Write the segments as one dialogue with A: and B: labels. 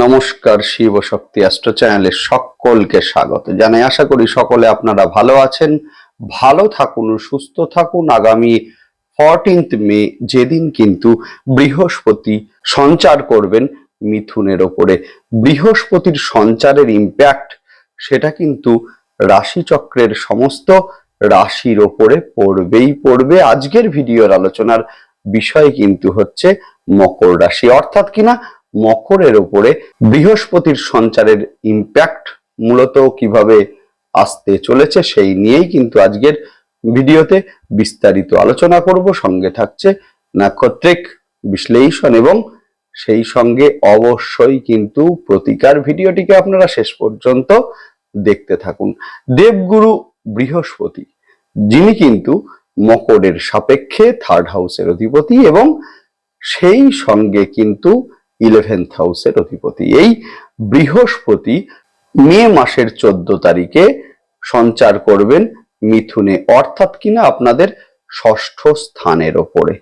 A: নমস্কার শিব শক্তি অ্যাস্ট্রো চ্যানেলে সকলকে স্বাগত জানাই। আশা করি সকলে আপনারা ভালো আছেন, ভালো থাকুন, সুস্থ থাকুন। আগামী ফরটিন্থ মে যেদিন কিন্তু বৃহস্পতি সঞ্চার করবেন মিথুনের ওপরে। বৃহস্পতির সঞ্চারের ইম্প্যাক্ট সেটা কিন্তু রাশিচক্রের সমস্ত রাশির ওপরে পড়বেই পড়বে। আজকের ভিডিওর আলোচনার বিষয় কিন্তু হচ্ছে মকর রাশি। অর্থাৎ কিনা মকরের উপরে বৃহস্পতির সঞ্চারের ইম্প্যাক্ট মূলত কীভাবে আসতে চলেছে সেই নিয়েই কিন্তু আজকের ভিডিওতে বিস্তারিত আলোচনা করব। সঙ্গে থাকছে নাক্ষত্রিক বিশ্লেষণ এবং সেই সঙ্গে অবশ্যই কিন্তু প্রতিকার ভিডিওটিকে আপনারা শেষ পর্যন্ত দেখতে থাকুন। দেবগুরু বৃহস্পতি, যিনি কিন্তু মকরের সাপেক্ষে থার্ড হাউসের অধিপতি এবং সেই সঙ্গে কিন্তু ইলেভেন্থ হাউসের অধিপতি। এই বৃহস্পতি মে মাসের চোদ্দ তারিখে সঞ্চার করবেন মিথুনে, অর্থাৎ কিনা আপনাদের ষষ্ঠ স্থানের ওপরে।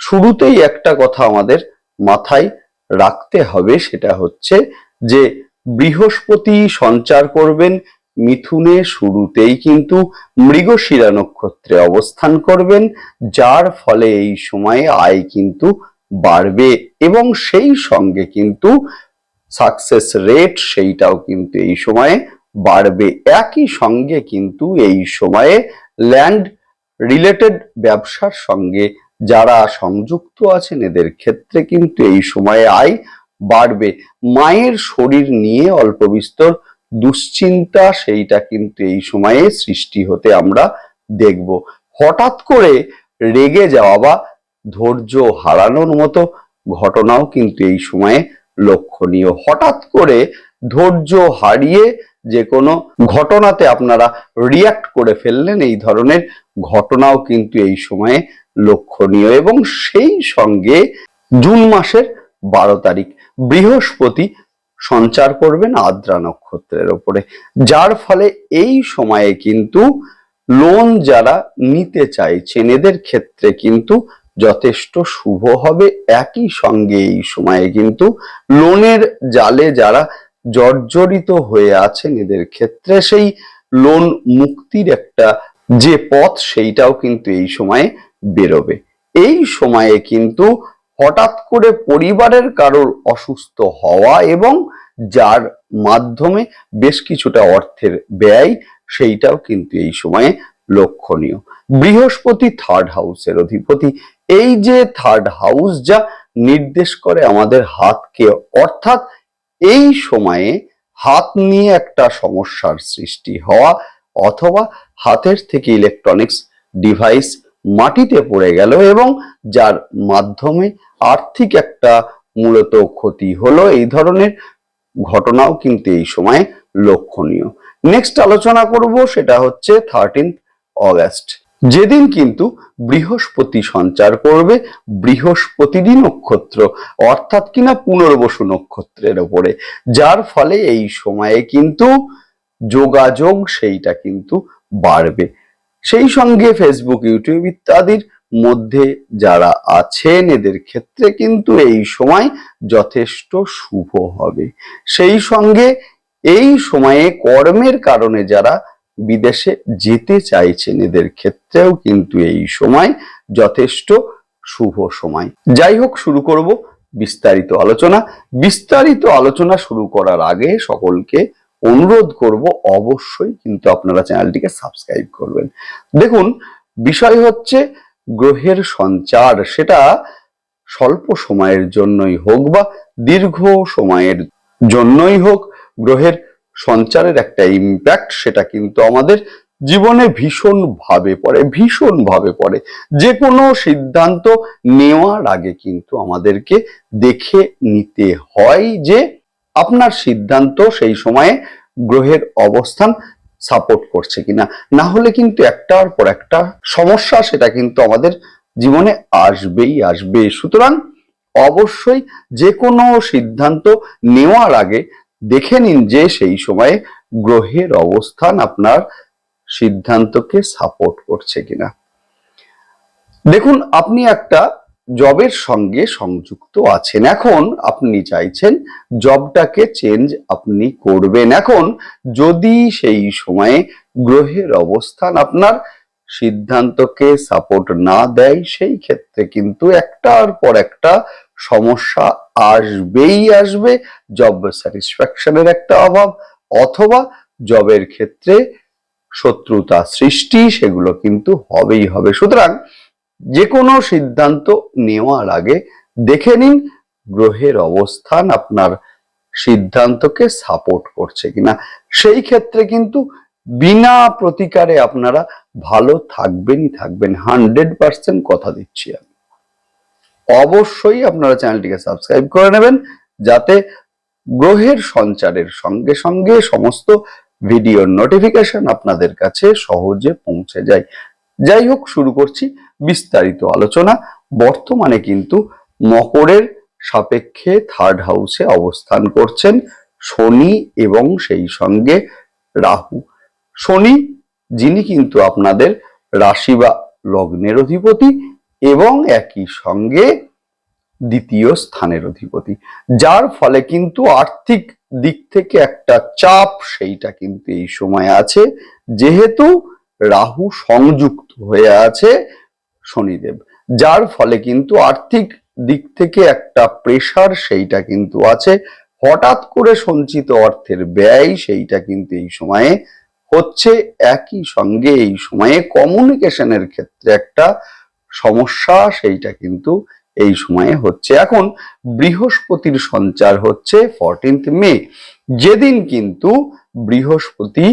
A: শুরুতেই একটা কথা আমাদের মাথায় রাখতে হবে, সেটা হচ্ছে যে বৃহস্পতি সঞ্চার করবেন মিথুনে, শুরুতেই কিন্তু মৃগশিরা নক্ষত্রে অবস্থান করবেন, যার ফলে এই সময়ে আয় কিন্তু বাড়বে। এবং সেই সঙ্গে কিন্তু সাকসেস রেট সেইটাও কিন্তু এই সময়ে বাড়বে। একই সঙ্গে কিন্তু এই সময়ে ল্যান্ড রিলেটেড ব্যবসার সঙ্গে যারা সংযুক্ত আছেন, এদের ক্ষেত্রে কিন্তু এই সময়ে আয় বাড়বে। মায়ের শরীর নিয়ে অল্প বিস্তর দুশ্চিন্তা সেইটা কিন্তু এই সময়ে সৃষ্টি হতে আমরা দেখব। হঠাৎ করে রেগে যাওয়া বা ধৈর্য হারানোর মতো ঘটনাও কিন্তু এই সময়ে লক্ষণীয়। হঠাৎ করে ধৈর্য হারিয়ে যে কোনো ঘটনাতে আপনারা রিয়াক্ট করে ফেললেন, এই ধরনের ঘটনাও কিন্তু এই সময়ে লক্ষণীয় এবং সেই সঙ্গে জুন মাসের বারো তারিখ, বৃহস্পতি সঞ্চার করবেন আদ্রা নক্ষত্রের ওপরে। যার ফলে এই সময়ে কিন্তু লোন যারা নিতে চাইছেন, এদের ক্ষেত্রে কিন্তু যথেষ্ট শুভ হবে একই সঙ্গে এই সময়ে কিন্তু লোনের জালে যারা জর্জরিত হয়ে আছেন, এদের ক্ষেত্রে সেই লোন মুক্তির একটা যে পথ, সেইটাও কিন্তু এই সময়ে বেরোবে। এই সময়ে কিন্তু হঠাৎ করে পরিবারের কারোর অসুস্থ হওয়া এবং যার মাধ্যমে বেশ কিছুটা অর্থের ব্যয়, সেইটাও কিন্তু এই সময়ে লক্ষণীয়। বৃহস্পতি থার্ড হাউসের অধিপতি এই যে থার্ড হাউস যা নির্দেশ করে আমাদের হাতকে, অর্থাৎ এই সময়ে হাত নিয়ে একটা সমস্যার সৃষ্টি হওয়া অথবা হাতের থেকে ইলেকট্রনিক্স ডিভাইস মাটিতে পড়ে গেল এবং যার মাধ্যমে আর্থিক একটা মূলত ক্ষতি হলো, এই ধরনের ঘটনাও কিন্তু এই সময় লক্ষণীয়। নেক্সট আলোচনা করব, সেটা হচ্ছে থার্টিন্থ অগাস্ট যেদিন কিন্তু বৃহস্পতি সঞ্চার করবে বৃহস্পতিরই নক্ষত্র, অর্থাৎ কিনা পুনর্বসু নক্ষত্রের ওপরে। যার ফলে এই সময়ে কিন্তু যোগাযোগ সেইটা কিন্তু বাড়বে। সেই সঙ্গে ফেসবুক ইউটিউব ইত্যাদির মধ্যে যারা আছেন, এদের ক্ষেত্রে কিন্তু এই সময় যথেষ্ট শুভ হবে। সেই সঙ্গে এই সময়ে কর্মের কারণে যারা বিদেশে যেতে চাইছেন এদের ক্ষেত্রেও কিন্তু এই সময় যথেষ্ট শুভ সময়। যাই হোক, শুরু করব বিস্তারিত আলোচনা। বিস্তারিত আলোচনা শুরু করার আগে সকলকে অনুরোধ করব, অবশ্যই কিন্তু আপনারা চ্যানেলটিকে সাবস্ক্রাইব করবেন। দেখুন, বিষয় হচ্ছে গ্রহের সঞ্চার। সেটা স্বল্প সময়ের জন্যই হোক বা দীর্ঘ সময়ের জন্যই হোক, গ্রহের সঞ্চারের একটা ইম্প্যাক্ট সেটা কিন্তু আমাদের জীবনে ভীষণ ভাবে পড়ে ভীষণ ভাবে পড়ে। যে কোনো সিদ্ধান্ত নেওয়ার আগে কিন্তু আমাদেরকে দেখে নিতে হয় যে আপনার সিদ্ধান্ত সেই সময়ে গ্রহের অবস্থান সাপোর্ট করছে কিনা। না হলে কিন্তু একটার পর একটা সমস্যা সেটা কিন্তু আমাদের জীবনে আসবেই আসবে। সুতরাং অবশ্যই যে কোনো সিদ্ধান্ত নেওয়ার আগে দেখে নিন যে সেই সময়ে গ্রহের অবস্থান আপনার সিদ্ধান্তকে সাপোর্ট করছে কিনা। দেখুন, আপনি একটা জবের সঙ্গে সংযুক্ত আছেন। এখন আপনি চাইছেন জবটাকে চেঞ্জ আপনি করবেন। এখন যদি সেই সময়ে গ্রহের অবস্থান আপনার সিদ্ধান্তকে সাপোর্ট না দেয়, সেই ক্ষেত্রে কিন্তু একটার পর একটা সমস্যা আসবেই আসবে জব স্যাটিসফ্যাকশনের একটা অভাব অথবা জবের ক্ষেত্রে শত্রুতা সৃষ্টি সেগুলো কিন্তু হবেই হবে। সুতরাং যে কোনো সিদ্ধান্ত নেওয়ার আগে দেখে নিন গ্রহের অবস্থান আপনার সিদ্ধান্তকে সাপোর্ট করছে কিনা। সেই ক্ষেত্রে কিন্তু বিনা প্রতিকারে আপনারা ভালো থাকবেনই থাকবেন। হান্ড্রেড পার্সেন্ট কথা দিচ্ছি আমি। অবশ্যই আপনারা চ্যানেলটিকে সাবস্ক্রাইব করে নেবেন যাতে গ্রহের সঞ্চারের সঙ্গে সঙ্গে সমস্ত ভিডিওর নোটিফিকেশন আপনাদের কাছে সহজে পৌঁছে যায়। যাই হোক, শুরু করছি বিস্তারিত আলোচনা। বর্তমানে কিন্তু মকরের সাপেক্ষে থার্ড হাউসে অবস্থান করছেন শনি এবং সেই সঙ্গে রাহু। শনি, যিনি কিন্তু আপনাদের রাশি বা লগ্নের অধিপতি এবং একই সঙ্গে দ্বিতীয় স্থানের অধিপতি। যার ফলে কিন্তু আর্থিক দিক থেকে একটা চাপ সেইটা কিন্তু এই সময় আছে। যেহেতু রাহু সংযুক্ত হয়ে আছে শনিদেব, যার ফলে কিন্তু আর্থিক দিক থেকে একটা প্রেসার সেইটা কিন্তু আছে। হঠাৎ করে সঞ্চিত অর্থের ব্যয় সেইটা কিন্তু এই সময়ে হচ্ছে। একই সঙ্গে এই সময়ে কমিউনিকেশনের ক্ষেত্রে একটা সমস্যা সেইটা কিন্তু এই সময়ে হচ্ছে। এখন বৃহস্পতির সঞ্চার হচ্ছে ফরটিন্থ মে যেদিন কিন্তু বৃহস্পতি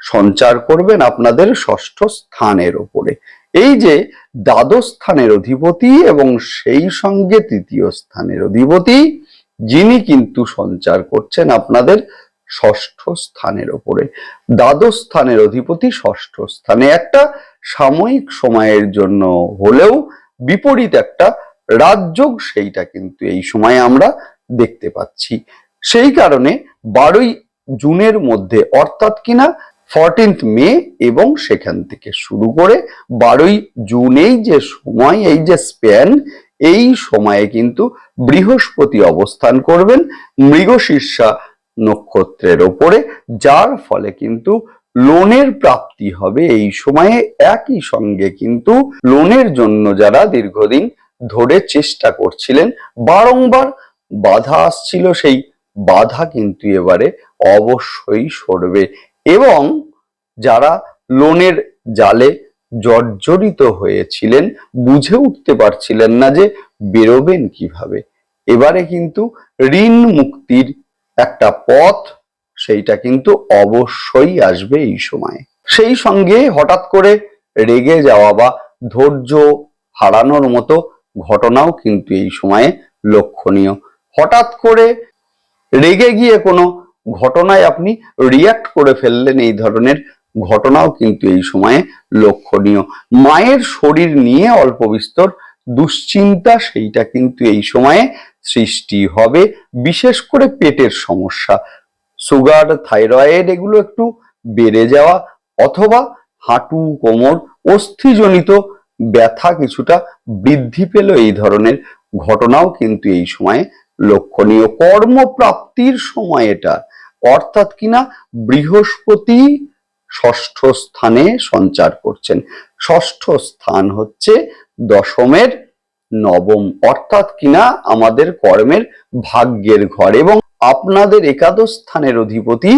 A: সঞ্চার করবেন আপনাদের ষষ্ঠ স্থানের ওপরে। এই যে দ্বাদশ স্থানের অধিপতি এবং সেই সঙ্গে তৃতীয় স্থানের অধিপতি, যিনি কিন্তু সঞ্চার করছেন আপনাদের ষষ্ঠ স্থানের ওপরে, দ্বাদশ স্থানের অধিপতি ষষ্ঠ স্থানে। একটা সাময়িক সময়ের জন্য হলেও বিপরীত একটা রাজযোগ সেইটা কিন্তু এই সময়ে আমরা দেখতে পাচ্ছি। সেই কারণে বারোই জুনের মধ্যে, অর্থাৎ কিনা ফরটিন্থ মে এবং সেখান থেকে শুরু করে বারোই জুনেই যে সময়, এই যে স্প্যান এই সময়ে কিন্তু বৃহস্পতি অবস্থান করবেন। মৃগশীর্ষা নক্ষত্রের ওপরে, যার ফলে কিন্তু লোনের প্রাপ্তি হবে। এই সময়ে একই সঙ্গে কিন্তু লোনের জন্য যারা দীর্ঘদিন ধরে চেষ্টা করছিলেন, বারংবার বাধা আসছিল, সেই বাধা কিন্তু এবারে অবশ্যই সরবে এবং যারা লোনের জালে জর্জরিত হয়েছিলেন, বুঝে উঠতে পারছিলেন না যে বেরোবেন কীভাবে। এবারে কিন্তু ঋণ মুক্তির একটা পথ, সেইটা কিন্তু অবশ্যই আসবে এই সময়ে। সেই সঙ্গে হঠাৎ করে রেগে যাওয়া বা ধৈর্য হারানোর মতো ঘটনাও কিন্তু এই সময়ে লক্ষণীয়। হঠাৎ করে রেগে গিয়ে কোনো ঘটনায় আপনি রিয়াক্ট করে ফেললেন এই ধরনের ঘটনাও কিন্তু এই সময়ে লক্ষণীয়। মায়ের শরীর নিয়ে অল্প বিস্তর দুশ্চিন্তা, সেইটা কিন্তু এই সময়ে সৃষ্টি হবে, বিশেষ করে পেটের সমস্যা। সুগার, থাইরয়েড, এগুলো একটু বেড়ে যাওয়া অথবা হাঁটু, কোমর, অস্থিজনিত ব্যথা কিছুটা বৃদ্ধি পেল এই ধরনের ঘটনাও কিন্তু এই সময়ে লক্ষণীয়। কর্মপ্রাপ্তির সময় এটা অর্থাৎ কিনা বৃহস্পতি ষষ্ঠ স্থানে সঞ্চার করছেন। ষষ্ঠ স্থান হচ্ছে দশমের নবম, অর্থাৎ কিনা আমাদের কর্মের ভাগ্যের ঘর এবং আপনাদের একাদশ স্থানের অধিপতি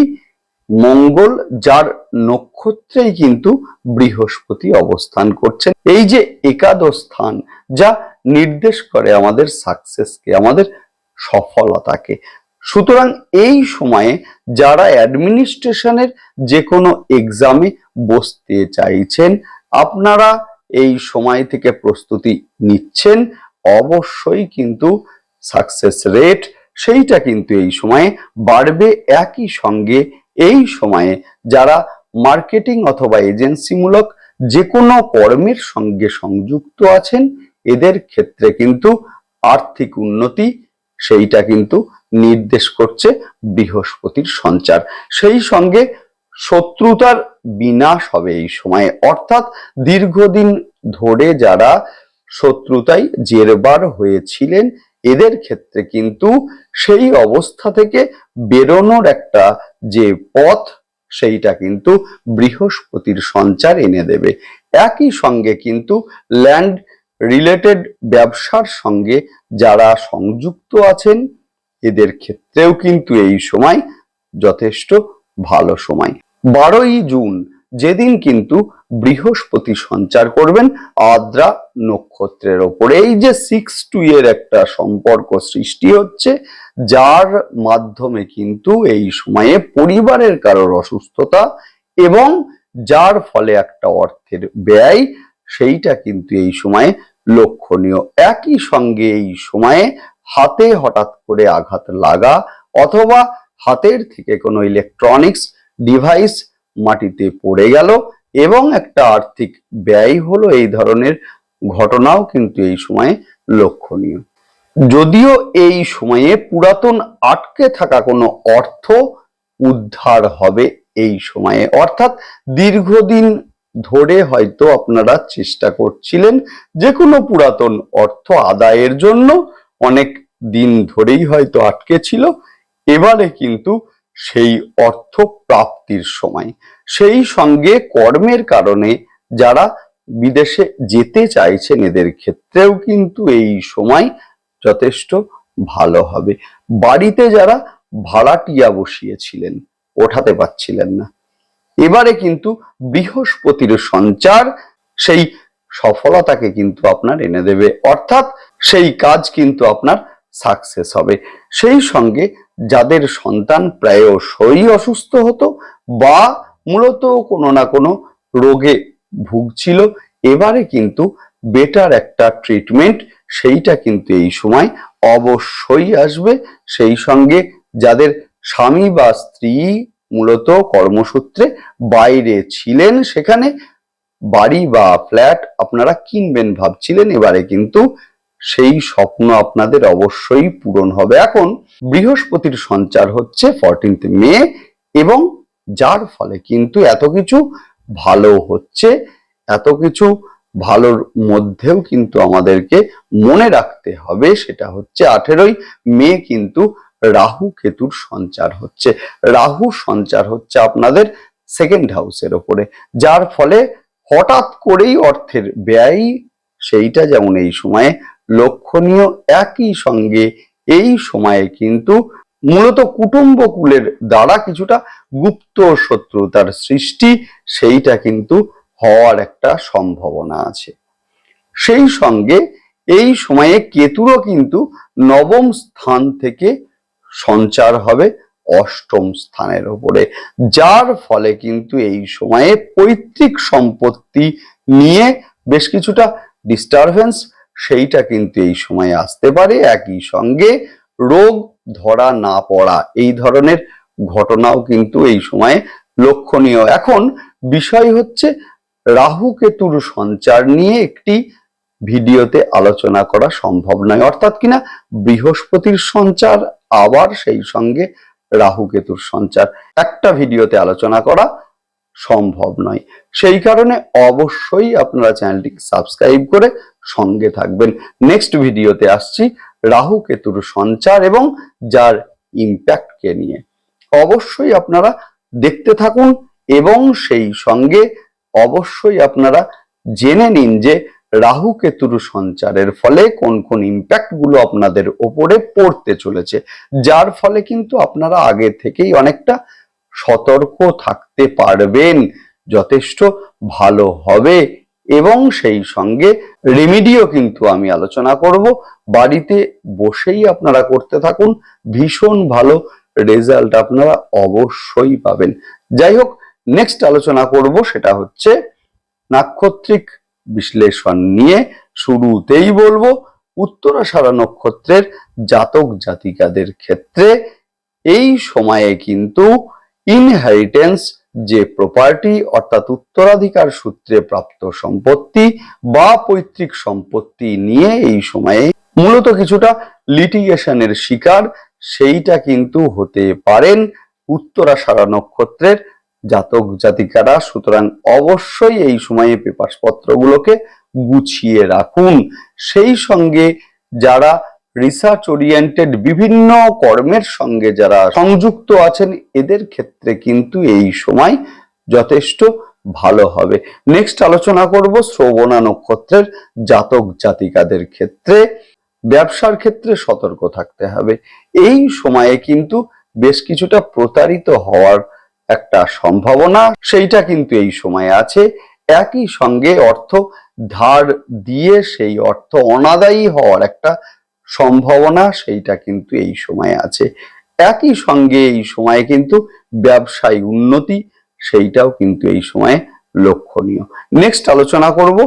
A: মঙ্গল, যার নক্ষত্রেই কিন্তু বৃহস্পতি অবস্থান করছেন। এই যে একাদশ স্থান, যা নির্দেশ করে আমাদের সাকসেসকে আমাদের সফলতাকে। সুতরাং এই সময়ে যারা অ্যাডমিনিস্ট্রেশনের যে কোনো এক্সামে বসতে চাইছেন, আপনারা এই সময় থেকে প্রস্তুতি নিচ্ছেন, অবশ্যই কিন্তু সাকসেস রেট সেইটা কিন্তু এই সময়ে বাড়বে একই সঙ্গে। এই সময়ে যারা মার্কেটিং অথবা এজেন্সিমূলক যে কোনো কর্মের সঙ্গে সংযুক্ত আছেন, এদের ক্ষেত্রে কিন্তু আর্থিক উন্নতি সেইটা কিন্তু নির্দেশ করছে বৃহস্পতির সঞ্চার। সেই সঙ্গে শত্রুতার বিনাশ হবে এই সময়ে। অর্থাৎ দীর্ঘদিন ধরে যারা শত্রুতাই জেরবার হয়েছিলেন, এদের ক্ষেত্রে কিন্তু সেই অবস্থা থেকে বেরোনোর একটা যে পথ, সেইটা কিন্তু বৃহস্পতির সঞ্চার এনে দেবে। একই সঙ্গে কিন্তু ল্যান্ড রিলেটেড ব্যবসার সঙ্গে যারা সংযুক্ত আছেন, এদের ক্ষেত্রেও কিন্তু এই সময় যথেষ্ট ভালো সময়। বারোই জুন যেদিন কিন্তু বৃহস্পতি সঞ্চার করবেন আদ্রা নক্ষত্রের ওপরে। এই যে সিক্স টু এর একটা সম্পর্ক সৃষ্টি হচ্ছে, যার মাধ্যমে কিন্তু এই সময়ে পরিবারের কারোর অসুস্থতা এবং যার ফলে একটা অর্থের ব্যয়, সেইটা কিন্তু এই সময়ে লক্ষণীয়। একই সঙ্গে এই সময়ে হাতে হঠাৎ করে আঘাত লাগা অথবা হাতের থেকে কোনো ইলেকট্রনিক্স ডিভাইস মাটিতে পড়ে গেল এবং একটা আর্থিক ব্যয় হলো এই ধরনের ঘটনাও কিন্তু এই সময়ে লক্ষণীয়। যদিও এই সময়ে পুরাতন আটকে থাকা কোনো অর্থ উদ্ধার হবে এই সময়ে, অর্থাৎ দীর্ঘদিন ধরে হয়তো আপনারা চেষ্টা করছিলেন যে কোনো পুরাতন অর্থ আদায়ের জন্য, অনেক দিন ধরেই হয়তো আটকে ছিল, এবারে কিন্তু সেই অর্থ প্রাপ্তির সময়। সেই সঙ্গে কর্মের কারণে যারা বিদেশে যেতে চাইছেন, এদের ক্ষেত্রেও কিন্তু এই সময় যথেষ্ট ভালো হবে। বাড়িতে যারা ভাড়াটিয়া বসিয়েছিলেন, ওঠাতে পারছিলেন না। এবারে কিন্তু বৃহস্পতির সঞ্চার সেই সফলতাকে কিন্তু আপনার এনে দেবে। অর্থাৎ সেই কাজ কিন্তু আপনার সাকসেস হবে। সেই সঙ্গে যাদের সন্তান প্রায়শই অসুস্থ হতো বা মূলত কোনো না কোনো রোগে ভুগছিল, এবারে কিন্তু বেটার একটা ট্রিটমেন্ট সেইটা কিন্তু এই সময় অবশ্যই আসবে। সেই সঙ্গে যাদের স্বামী বা স্ত্রী মূলত কর্মসূত্রে বাইরে ছিলেন সেখানে বাড়ি বা ফ্ল্যাট আপনারা কিনবেন ভাবছিলেন, এবারে কিন্তু সেই স্বপ্ন আপনাদের অবশ্যই পূরণ হবে। এখন বৃহস্পতির সঞ্চার হচ্ছে ফরটিন্থ মে এবং যার ফলে কিন্তু এত কিছু ভালো হচ্ছে, এত কিছু ভালোর মধ্যেও কিন্তু আমাদেরকে মনে রাখতে হবে। সেটা হচ্ছে আঠেরোই মে কিন্তু রাহু কেতুর সঞ্চার হচ্ছে। রাহু সঞ্চার হচ্ছে আপনাদের সেকেন্ড হাউসের ওপরে, যার ফলে হঠাৎ করেই অর্থের ব্যয় সেইটা যেমন এই সময়ে লক্ষণীয় একই সঙ্গে এই সময়ে কিন্তু মূলত কুটুম্বকুলের দ্বারা কিছুটা গুপ্ত শত্রুতার সৃষ্টি, সেইটা কিন্তু হওয়ার একটা সম্ভাবনা আছে। সেই সঙ্গে এই সময়ে কেতুরও কিন্তু নবম স্থান থেকে সঞ্চার হবে অষ্টম স্থানের ওপরে, যার ফলে কিন্তু এই সময়ে পৈতৃক সম্পত্তি নিয়ে বেশ কিছুটা ডিস্টারবেন্স সেইটা কিন্তু এই সময়ে আসতে পারে, একই সঙ্গে রোগ ধরা না পড়া, এই ধরনের ঘটনাও কিন্তু এই সময়ে লক্ষণীয়। এখন বিষয় হচ্ছে রাহু কেতুর সঞ্চার নিয়ে একটি ভিডিওতে আলোচনা করা সম্ভব নয়। অর্থাৎ কিনা বৃহস্পতির সঞ্চার, আবার সেই সঙ্গে রাহু কেতুর সঞ্চার। একটা ভিডিওতে আলোচনা করা সম্ভব নয়। সেই কারণে অবশ্যই আপনারা চ্যানেলটিকে সাবস্ক্রাইব করে সঙ্গে থাকবেন। নেক্সট ভিডিওতে আসছি রাহু কেতুর সঞ্চার এবং যার ইম্প্যাক্টকে নিয়ে। অবশ্যই আপনারা দেখতে থাকুন এবং সেই সঙ্গে অবশ্যই আপনারা জেনে নিন যে রাহু কেতুর সঞ্চারের ফলে কোন কোন ইম্প্যাক্টগুলো আপনাদের ওপরে পড়তে চলেছে। যার ফলে কিন্তু আপনারা আগে থেকেই অনেকটা সতর্ক থাকতে পারবেন। যথেষ্ট ভালো হবে। এবং সেই সঙ্গে রেমিডিও কিন্তু আমি আলোচনা করব। বাড়িতে বসেই আপনারা করতে থাকুন। ভীষণ ভালো রেজাল্ট আপনারা অবশ্যই পাবেন। যাই হোক নেক্সট আলোচনা করব সেটা হচ্ছে নাক্ষত্রিক বিশ্লেষণ নিয়ে। শুরুতেই বলব, উত্তরাষাঢ়া নক্ষত্রের জাতক জাতিকাদের ক্ষেত্রে এই সময়ে কিন্তু ইনহেরিটেন্স যে প্রপার্টি অর্থাৎ উত্তরাধিকার সূত্রে প্রাপ্ত সম্পত্তি বা পৈতৃক সম্পত্তি নিয়ে এই সময়ে মূলত কিছুটা লিটিগেশনের শিকার, সেইটা কিন্তু হতে পারেন উত্তরাষাঢ়া নক্ষত্রের জাতক জাতিকারা। সুতরাং অবশ্যই এই সময়ে পেপারস পত্রগুলোকে গুছিয়ে রাখুন। সেই সঙ্গে যারা রিসার্চ ওরিয়েন্টেড বিভিন্ন কর্মের সঙ্গে যারা সংযুক্ত আছেন, এদের ক্ষেত্রে কিন্তু এই সময় যথেষ্ট ভালো হবে। নেক্সট আলোচনা করব শ্রবণা নক্ষত্রের জাতক জাতিকাদের ক্ষেত্রে। ব্যবসার ক্ষেত্রে সতর্ক থাকতে হবে। এই সময়ে কিন্তু বেশ কিছুটা প্রতারিত হওয়ার একটা সম্ভাবনা, সেইটা কিন্তু এই সময়ে আছে। একই সঙ্গে অর্থ ধার দিয়ে সেই অর্থ অনাদায়ী হওয়ার একটা সম্ভাবনা সেইটা কিন্তু এই সময়ে আছে। একই সঙ্গে এই সময়ে কিন্তু ব্যবসায় উন্নতি সেইটাও কিন্তু এই সময়ে লক্ষণীয়। নেক্সট আলোচনা করব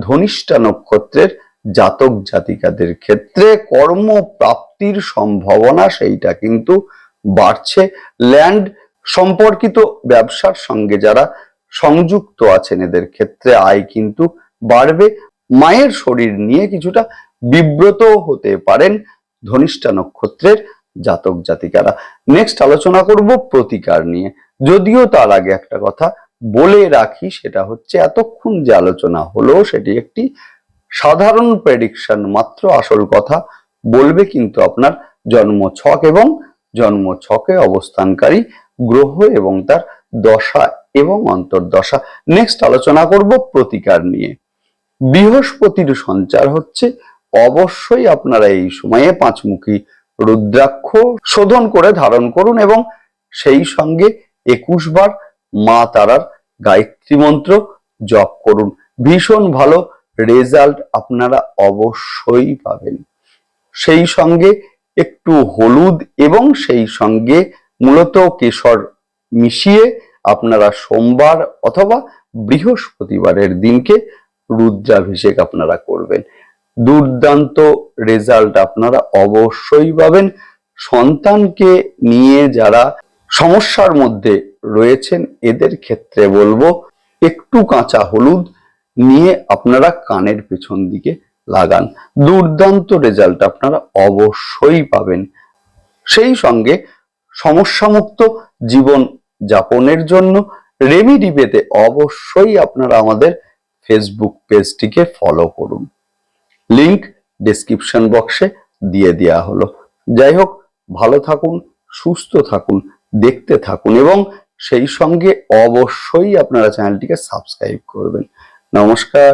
A: ধনিষ্ঠা নক্ষত্রের জাতক জাতিকাদের ক্ষেত্রে কর্মপ্রাপ্তির সম্ভাবনা সেইটা কিন্তু বাড়ছে। ল্যান্ড সম্পর্কিত ব্যবসার সঙ্গে যারা সংযুক্ত আছেন এদের ক্ষেত্রে আয় কিন্তু বাড়বে। মায়ের শরীর নিয়ে কিছুটা বিব্রত হতে পারেন ধনিষ্ঠা নক্ষত্রের জাতক জাতিকারা। নেক্সট আলোচনা করব প্রতিকার নিয়ে। যদিও তার আগে একটা কথা বলে রাখি, সেটা হচ্ছে এতক্ষণ যে আলোচনা হলো, সেটি একটি সাধারণ প্রেডিকশন মাত্র, আসল কথা বলবে কিন্তু আপনার জন্ম ছক এবং জন্ম ছকে অবস্থানকারী গ্রহ এবং তার দশা এবং অন্তর্দশা। নেক্সট আলোচনা করব প্রতিকার নিয়ে। বৃহস্পতির সঞ্চার হচ্ছে অবশ্যই আপনারা এই সময়ে পাঁচমুখী রুদ্রাক্ষ শোধন করে ধারণ করুন এবং সেই সঙ্গে একুশ বার মা তারার গায়ত্রী মন্ত্র জপ করুন। ভীষণ ভালো রেজাল্ট আপনারা অবশ্যই পাবেন। সেই সঙ্গে একটু হলুদ এবং সেই সঙ্গে মূলত কেশর মিশিয়ে আপনারা সোমবার অথবা বৃহস্পতিবারের দিনকে রুদ্রাভিষেক আপনারা করবেন। দুর্দান্ত রেজাল্ট আপনারা অবশ্যই পাবেন। সন্তানকে নিয়ে যারা সমস্যার মধ্যে রয়েছেন, এদের ক্ষেত্রে বলব, একটু কাঁচা হলুদ নিয়ে আপনারা কানের পেছন দিকে লাগান। দুর্দান্ত রেজাল্ট আপনারা অবশ্যই পাবেন। সেই সঙ্গে সমস্যামুক্ত জীবন যাপনের জন্য রেমিডি পেতে অবশ্যই আপনারা আমাদের ফেসবুক পেজটিকে ফলো করুন। লিংক ডেসক্রিপশন বক্সে দিয়ে দেওয়া হলো। যাই হোক, ভালো থাকুন, সুস্থ থাকুন, দেখতে থাকুন এবং সেই সঙ্গে অবশ্যই আপনারা চ্যানেলটিকে সাবস্ক্রাইব করবেন। নমস্কার।